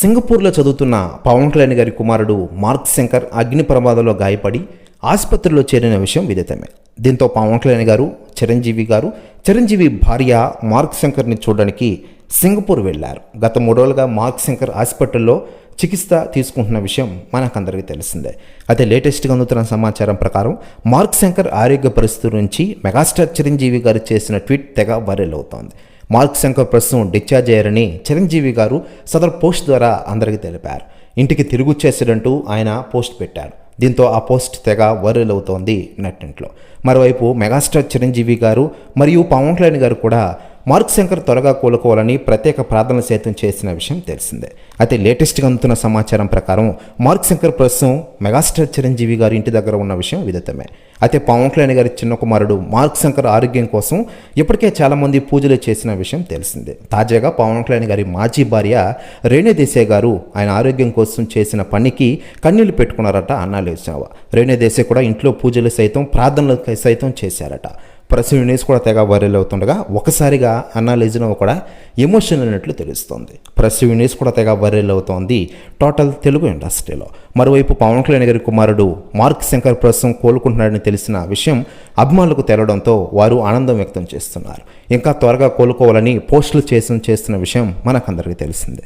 సింగపూర్లో చదువుతున్న పవన్ కళ్యాణ్ గారి కుమారుడు మార్క్ శంకర్ అగ్ని ప్రమాదంలో గాయపడి ఆసుపత్రిలో చేరిన విషయం విదితమే. దీంతో పవన్ కళ్యాణ్ గారు చిరంజీవి గారు చిరంజీవి భార్య మార్క్ శంకర్ని చూడడానికి సింగపూర్ వెళ్ళారు గత మూడు రోజులుగా మార్క్ శంకర్ హాస్పిటల్లో చికిత్స తీసుకుంటున్న విషయం మనకందరికీ తెలిసిందే. అయితే లేటెస్ట్గా అందుతున్న సమాచారం ప్రకారం మార్క్ శంకర్ ఆరోగ్య పరిస్థితి నుంచి మెగాస్టార్ చిరంజీవి గారు చేసిన ట్వీట్ తెగ వైరల్ అవుతోంది. మార్క్ శంకర్ ప్రస్తుతం డిశ్చార్జ్ అయ్యారని చిరంజీవి గారు సదరు పోస్ట్ ద్వారా అందరికీ తెలిపారు. ఇంటికి తిరిగొచ్చేసాడంటూ ఆయన పోస్ట్ పెట్టారు. దీంతో ఆ పోస్ట్ తెగ వైరల్ అవుతోంది నెట్టింట్లో మరోవైపు మెగాస్టార్ చిరంజీవి గారు మరియు పవన్ కళ్యాణ్ గారు కూడా మార్క్ శంకర్ త్వరగా కోలుకోవాలని ప్రత్యేక ప్రార్థనలు సైతం చేసిన విషయం తెలిసిందే. అయితే లేటెస్ట్గా అందుతున్న సమాచారం ప్రకారం మార్క్ శంకర్ ప్రస్తుతం మెగాస్టార్ చిరంజీవి గారి ఇంటి దగ్గర ఉన్న విషయం విదితమే. అయితే పవన్ కళ్యాణ్ గారి చిన్న కుమారుడు మార్క్ శంకర్ ఆరోగ్యం కోసం ఇప్పటికే చాలామంది పూజలు చేసిన విషయం తెలిసిందే. తాజాగా పవన్ కళ్యాణ్ గారి మాజీ భార్య రేణు దేశాయ్ గారు ఆయన ఆరోగ్యం కోసం చేసిన పనికి కన్నీళ్ళు పెట్టుకున్నారట అన్నాలేసావా రేణు దేశాయ్ కూడా ఇంట్లో పూజలు సైతం ప్రార్థనలు సైతం చేశారట. ప్రెస్ న్యూస్ కూడా తెగ వైరల్ అవుతుండగా ఒకసారిగా అన్నా కూడా ఎమోషనల్ అయినట్లు తెలుస్తోంది. ప్రెస్ న్యూస్ కూడా తెగ వైరల్ అవుతోంది టోటల్ తెలుగు ఇండస్ట్రీలో మరోవైపు పవన్ కళ్యాణ్ గారి కుమారుడు మార్క్ శంకర్ ప్రస్తుతం కోలుకుంటున్నాడని తెలిసిన విషయం అభిమానులకు తెలడంతో వారు ఆనందం వ్యక్తం చేస్తున్నారు. ఇంకా త్వరగా కోలుకోవాలని పోస్టులు చేసిన చేస్తున్న విషయం మనకందరికీ తెలిసిందే.